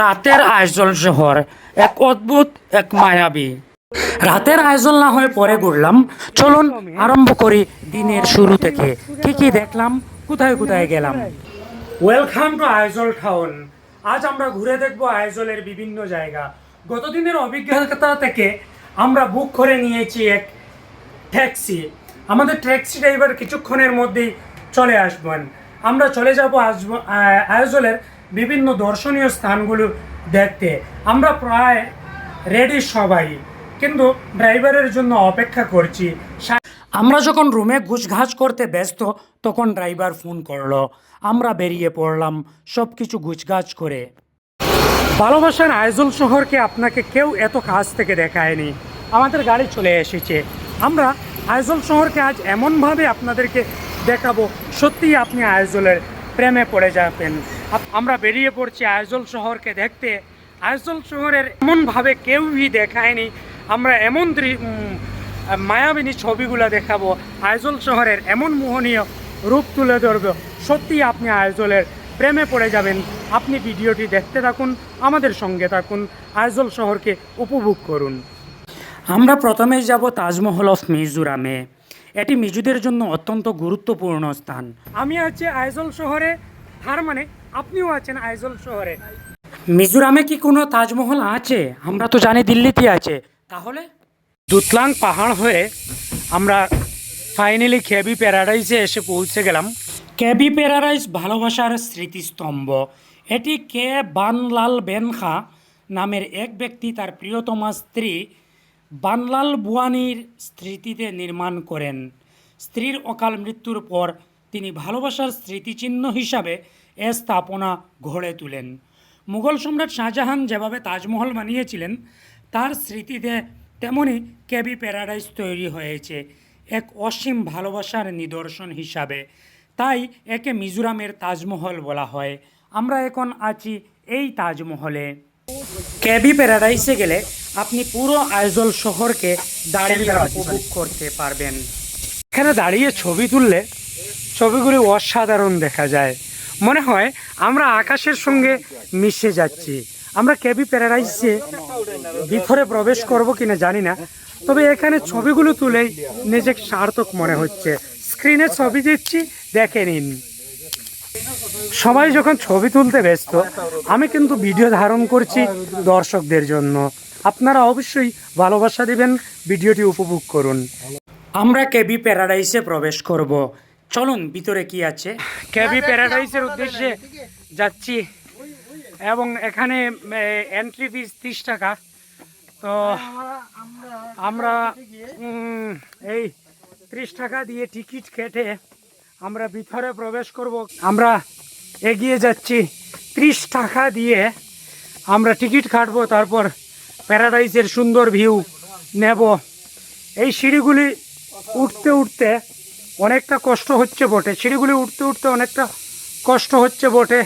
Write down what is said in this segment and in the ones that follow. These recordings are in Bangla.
রাতের আইজল শহর, এক অদ্ভুত, এক মায়াবী। রাতের আইজল না হয়ে পরে ঘুরলাম। চলুন, আরম্ভ করি দিনের শুরু থেকে। কি কি দেখলাম, কোথায় কোথায় গেলাম। ওয়েলকাম টু আইজল টাউন আজ আমরা ঘুরে দেখব আইজলের বিভিন্ন জায়গা। গতদিনের অভিজ্ঞতা থেকে আমরা বুক করে নিয়েছি এক ট্যাক্সি আমাদের ট্যাক্সি ড্রাইভার কিছুক্ষণের মধ্যেই চলে আসবেন। আমরা চলে যাব আয়োজলের বিভিন্ন দর্শনীয় স্থানগুলো দেখতে। আমরা প্রায় রেডি সবাই, কিন্তু ড্রাইভারের জন্য অপেক্ষা করছি। আমরা যখন রুমে গুছঘাছ করতে ব্যস্ত, তখন ড্রাইভার ফোন করল। আমরা বেরিয়ে পড়লাম সব কিছু গুছগাছ করে। ভালোবাসার আইজল শহরকে আপনাকে কেউ এত কাছ থেকে দেখায়নি। আমাদের গাড়ি চলে এসেছে। আমরা আইজল শহরকে আজ এমনভাবে আপনাদেরকে দেখাবো, সত্যিই আপনি আইজলের প্রেমে পড়ে যাবেন। আমরা বেরিয়ে পড়ছি আইজল শহরকে দেখতে। আইজল শহরের এমনভাবে কেউই দেখায়নি। আমরা এমন মায়াবিনী ছবিগুলো দেখাবো। আইজল শহরের এমন মোহনীয় রূপ তুলে ধরবে। সত্যিই আপনি আইজলের প্রেমে পড়ে যাবেন। আপনি ভিডিওটি দেখতে থাকুন, আমাদের সঙ্গে থাকুন। আইজল শহরকে উপভোগ করুন। আমরা প্রথমেই যাব তাজমহল অফ মিজোরামে। এটি মিজুদের জন্য অত্যন্ত গুরুত্বপূর্ণ স্থান। আমি আছি আইজল শহরে, তার মানে আপনিও আছেন আইজল শহরে। মিজোরামে কি কোনো তাজমহল আছে? আমরা তো জানি দিল্লিতে আছে। তাহলে? দুতলাং পাহাড় হয়ে আমরা ফাইনালি কেবি প্যারাডাইসে এসে পৌঁছে গেলাম। কেবি প্যারাডাইস ভালোবাসার স্মৃতিস্তম্ভ। এটি কে বানলাল বেনখা নামের এক ব্যক্তি, তার প্রিয়তমা স্ত্রী বানলাল বুয়ানির স্মৃতিতে নির্মাণ করেন। স্ত্রীর অকাল মৃত্যুর পর তিনি ভালোবাসার স্মৃতিচিহ্ন হিসাবে এ স্থাপনা গড়ে তোলেন। মুঘল সম্রাট শাহজাহান যেভাবে তাজমহল বানিয়েছিলেন, তার স্মৃতিতে তেমনি কেবি প্যারাডাইস তৈরি হয়েছে, এক অসীম ভালোবাসার নিদর্শন হিসাবে। তাই একে মিজোরামের তাজমহল বলা হয়। আমরা এখন আছি এই তাজমহলে। কেবি প্যারাডাইসে গেলে আপনি পুরো আইজল শহরকে দাঁড়িয়ে উপভোগ করতে পারবেন। এখানে দাঁড়িয়ে ছবি তুললে ছবিগুলি অসাধারণ দেখা যায়। মনে হয় আমরা আকাশের সঙ্গে মিশে যাচ্ছি। আমরা কেবি প্যারাডাইসে ভিতরে প্রবেশ করব কিনা জানি না। তবে এখানে ছবিগুলো তুলেই নিজেকে সার্থক মনে হচ্ছে। স্ক্রিনে ছবি দিচ্ছি, দেখে নিন। সবাই যখন ছবি তুলতে ব্যস্ত, আমি কিন্তু ভিডিও ধারণ করছি দর্শকদের জন্য। আপনারা অবশ্যই ভালোবাসা দিবেন, ভিডিওটি উপভোগ করুন। আমরা কেবি প্যারাডাইসে প্রবেশ করব। চলুন ভিতরে কি আছে? কেবি প্যারাডাইসের উদ্দেশ্যে যাচ্ছি। এবং এখানে এন্ট্রি ফিস ত্রিশ টাকা। তো আমরা এই ত্রিশ টাকা দিয়ে টিকিট কেটে আমরা ভিতরে প্রবেশ করব। আমরা এগিয়ে যাচ্ছি। ত্রিশ টাকা দিয়ে আমরা টিকিট কাটবো তারপর প্যারাডাইসের সুন্দর ভিউ নেব। এই সিঁড়িগুলি উঠতে উঠতে অনেকটা কষ্ট হচ্ছে বটে। সিঁড়িগুলি উঠতে উঠতে অনেকটা কষ্ট হচ্ছে বটে।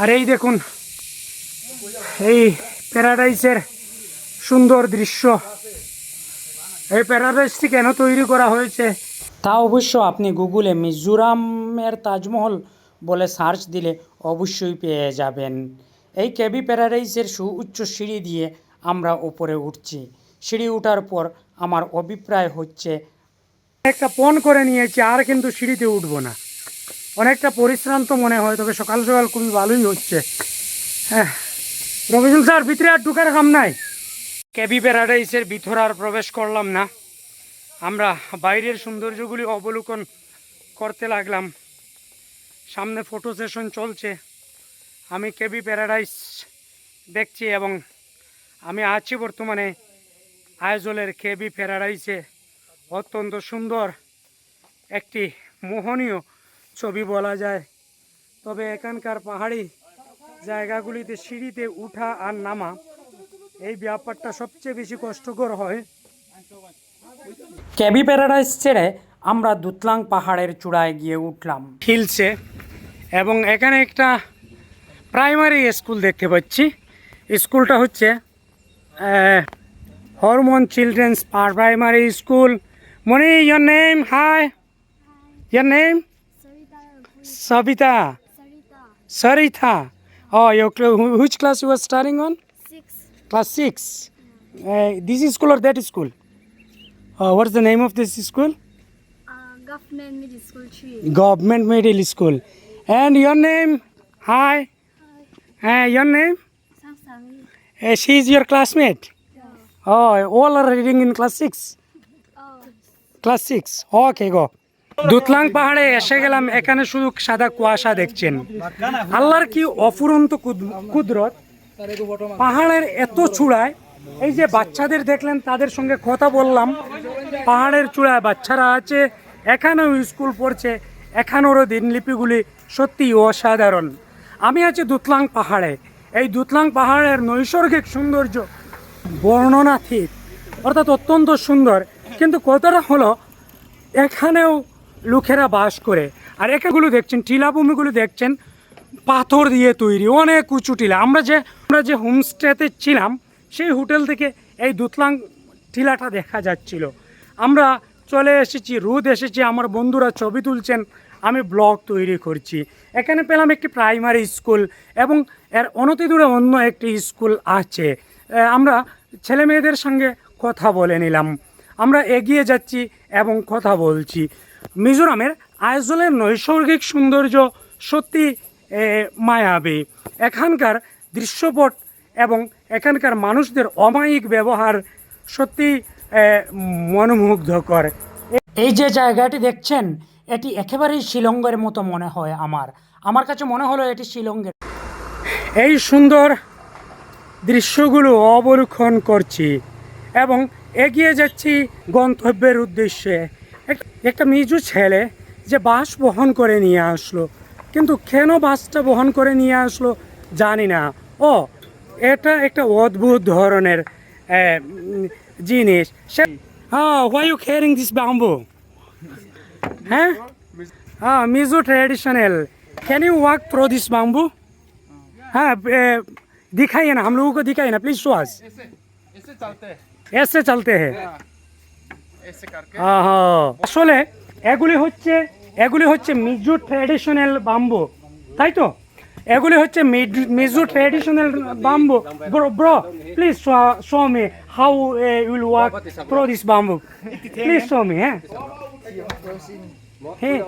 আর এই দেখুন, এই প্যারাডাইসের সুন্দর দৃশ্য। এই প্যারাডাইসটি কেন তৈরি করা হয়েছে? তা অবশ্য আপনি গুগলে মিজোরামের তাজমহল বলে সার্চ দিলে অবশ্যই পেয়ে যাবেন। এই কেবি প্যারাডাইসের সুউচ্চ সিঁড়ি দিয়ে আমরা উপরে উঠছি। সিঁড়ি ওঠার পর আমার অভিপ্রায় হচ্ছে একটা পণ করে নিয়েছি, আর কিন্তু সিঁড়িতে উঠবো না। অনেকটা পরিশ্রান্ত মনে হয়, তবে সকাল সকাল খুবই ভালোই হচ্ছে। হ্যাঁ রবিজুল স্যার, ভিতরে আর ঢুকার কাম নাই। কেবি প্যারাডাইসের ভিতরে আর প্রবেশ করলাম না। আমরা বাইরের সৌন্দর্যগুলি অবলোকন করতে লাগলাম। সামনে ফটো সেশন চলছে। আমি কেবি প্যারাডাইস দেখছি এবং আমি আছি বর্তমানে আয়োজলের কেবি প্যারাডাইসে। অত্যন্ত সুন্দর একটি মোহনীয় ছবি বলা যায়। তবে এখানকার পাহাড়ি জায়গাগুলিতে সিঁড়িতে উঠা আর নামা, এই ব্যাপারটা সবচেয়ে বেশি কষ্টকর হয়। ক্যাবি প্যারাডাইস ছেড়ে আমরা দুতলাং পাহাড়ের চূড়ায় গিয়ে উঠলাম। হিলসে এবং এখানে একটা প্রাইমারি স্কুল দেখতে পাচ্ছি। স্কুলটা হচ্ছে hormone children's primary school. Moni, your name? Hi. Hi. Your name? Savita. Sarita. Sarita. Oh, your cl- which class you were studying on? Six. Class six. Uh, this school or that school? Uh, what's the name of this school? Uh, Government middle school. Government Middle School. And your name? Hi. Uh, your name? Samsung. Uh, she is your classmate. Yeah. Oh, all are reading in class six. Class six. Okay go. Dutlang পাহাড়ে এসে গেলাম, এখানে শুধু সাদা কুয়াশা দেখছেন। আল্লাহর কি অফুরন্ত কুদ- কুদরত। পাহাড়ের এত চূড়ায়, এই যে বাচ্চাদের দেখলেন, তাদের সঙ্গে কথা বললাম। পাহাড়ের চূড়ায় বাচ্চারা আছে, এখানেও স্কুল পড়ছে, এখানেরও দিনলিপিগুলি সত্যি অসাধারণ। আমি আছি দুতলাং পাহাড়ে। এই দুতলাং পাহাড়ের নৈসর্গিক সৌন্দর্য বর্ণনাতীত, অর্থাৎ অত্যন্ত সুন্দর। কিন্তু কথাটা হলো, এখানেও লোকেরা বাস করে। আর এখানগুলো দেখছেন টিলাভূমিগুলো দেখছেন, পাথর দিয়ে তৈরি, অনেক উঁচু টিলা। আমরা যে আমরা যে হোমস্টেতে ছিলাম, সেই হোটেল থেকে এই দুতলাং টিলাটা দেখা যাচ্ছিল। আমরা চলে এসেছি, রোদ এসেছি, আমার বন্ধুরা ছবি তুলছেন, আমি ব্লগ তৈরি করছি। এখানে পেলাম একটি প্রাইমারি স্কুল এবং এর অনতি দূরে অন্য একটি স্কুল আছে। আমরা ছেলে মেয়েদের সঙ্গে কথা বলে নিলাম। আমরা এগিয়ে যাচ্ছি এবং কথা বলছি। মিজোরামের আইজলের নৈসর্গিক সৌন্দর্য সত্যি মায়াবী। এখানকার দৃশ্যপট এবং এখানকার মানুষদের অমায়িক ব্যবহার সত্যি মনোমুগ্ধকর। এই যে জায়গাটি দেখছেন, এটি একেবারেই শিলংয়ের মতো মনে হয় আমার। আমার কাছে মনে হলো এটি শিলংয়ের। এই সুন্দর দৃশ্যগুলো অবলোকন করছি এবং এগিয়ে যাচ্ছি গন্তব্যের উদ্দেশ্যে এক- একটা মিজু ছেলে যে বাস বহন করে নিয়ে আসলো কিন্তু কেন বাসটা বহন করে নিয়ে আসলো জানি না ও এটা একটা অদ্ভুত ধরনের আহ, উম, জিনিস সে হ্যাঁ why you carrying this bamboo হ্যাঁ हाँ Mizo traditional can you walk through this bamboo हाँ ए, दिखाइए ना हम लोगों को दिखाइए ना प्लीज शो अस ऐसे ऐसे चलते हैं এসে চলতে হে আসলে এগুলি হচ্ছে এগুলি হচ্ছে মিজো ট্রেডিশনাল বাম্বু তাই তো? এগুলি হচ্ছে Mizo traditional bamboo bro bro please show me how will walk through this bamboo please show me হ্যাঁ।, হ্যাঁ।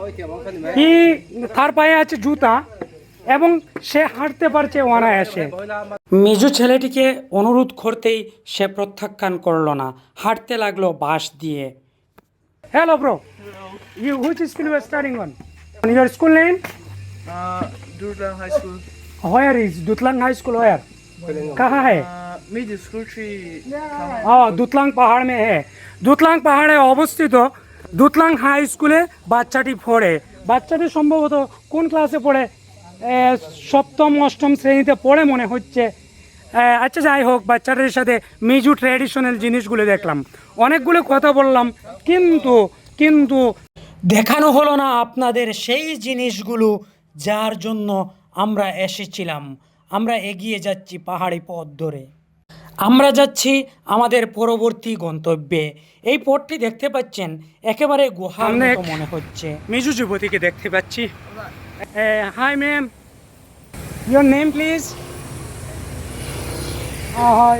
তার পায়ে আছে জুতা। এবং সে হাঁটতে পারছে অনায়াসে। মিজু ছেলেটিকে অনুরোধ করতেই সে প্রত্যাখ্যান করল না। হাঁটতে লাগল বাস দিয়ে। Hello bro you which school you are studying on your school name Dudhlang high school where is Dudhlang high school where कहाँ है? দুতলাং পাহাড় মে হ্যাঁ দুতলাং পাহাড়ে অবস্থিত দুতলাং হাই স্কুলে বাচ্চাটি পড়ে বাচ্চাটি সম্ভবত কোন ক্লাসে পড়ে সপ্তম অষ্টম শ্রেণীতে পড়ে মনে হচ্ছে। আচ্ছা যাই হোক বাচ্চাদের সাথে মিজু ট্র্যাডিশনাল জিনিসগুলো দেখলাম। অনেকগুলো কথা বললাম কিন্তু কিন্তু দেখানো হলো না আপনাদের সেই জিনিসগুলো যার জন্য আমরা এসেছিলাম। আমরা এগিয়ে যাচ্ছি পাহাড়ি পথ ধরে। আমরা যাচ্ছি আমাদের পরবর্তী গন্তব্যে। এই পথটি দেখতে পাচ্ছেন একেবারে গুহা মনে হচ্ছে। মিজু যুবতীকে দেখতে পাচ্ছি। Hi ma'am your name please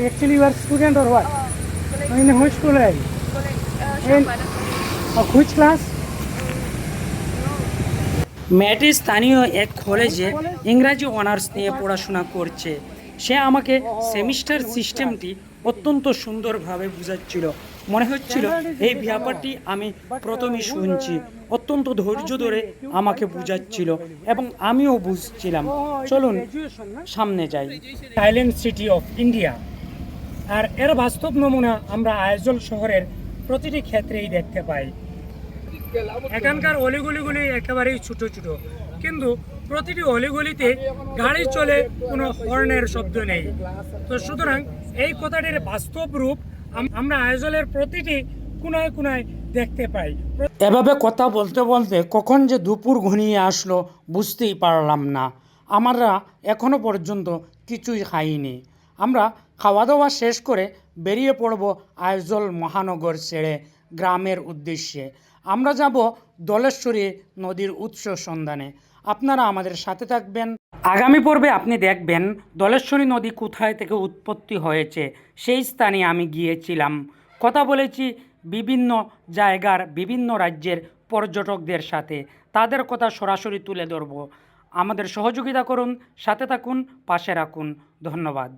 actually you are student or what in which school In uh, which class? মেয়েটি স্থানীয় এক কলেজে ইংরাজি অনার্স নিয়ে পড়াশোনা করছে। সে আমাকে সেমিস্টার সিস্টেমটি অত্যন্ত সুন্দরভাবে বুঝাচ্ছিল। মনে হচ্ছিল, এই ব্যাপারটি আমি প্রথমেই শুনছি। অত্যন্ত ধৈর্য ধরে আমাকে বুঝাচ্ছিল এবং আমিও বুঝছিলাম। চলুন, সামনে যাই। Thailand city of India. আর এর বাস্তব নমুনা আমরা আইজল শহরের প্রতিটি ক্ষেত্রেই দেখতে পাই। এখানকার অলিগলিগুলি একেবারেই ছোট ছোট, কিন্তু প্রতিটি অলিগলিতে গাড়ি চলে কোনো হর্নের শব্দ নেই। তো সুতরাং এই কথাটির বাস্তব রূপ আমরা আয়োজলের প্রতিটি কোনায় কোনায় দেখতে পাই। এভাবে কথা বলতে বলতে কখন যে দুপুর ঘনিয়ে আসলো বুঝতেই পারলাম না। আমরা এখনও পর্যন্ত কিছুই খাইনি। আমরা খাওয়া দাওয়া শেষ করে বেরিয়ে পড়ব আইজল মহানগর ছেড়ে গ্রামের উদ্দেশ্যে। আমরা যাব দলেশ্বরী নদীর উৎস সন্ধানে। আপনারা আমাদের সাথে থাকবেন। আগামী পর্বে আপনি দেখবেন দলেশ্বরী নদী কোথায় থেকে উৎপত্তি হয়েছে, সেই স্থানে আমি গিয়েছিলাম। কথা বলেছি বিভিন্ন জায়গার, বিভিন্ন রাজ্যের পর্যটকদের সাথে। তাদের কথা সরাসরি তুলে ধরব। আমাদের সহযোগিতা করুন, সাথে থাকুন, পাশে রাখুন। ধন্যবাদ।